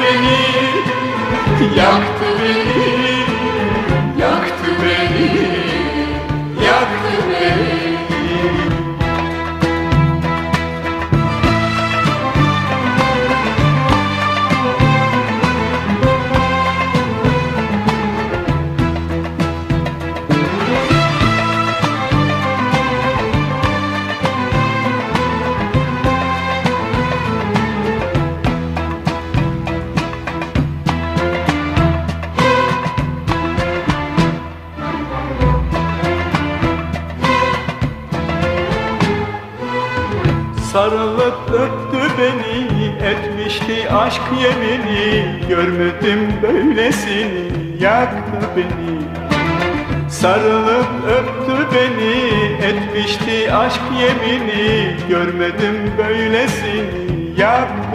beni Yaktı beni Sarılıp öptü beni Etmişti aşk yemini. Görmedim böylesini Yaktı beni. Sarılıp öptü beni Etmişti aşk yemini. Görmedim böylesini Yaktı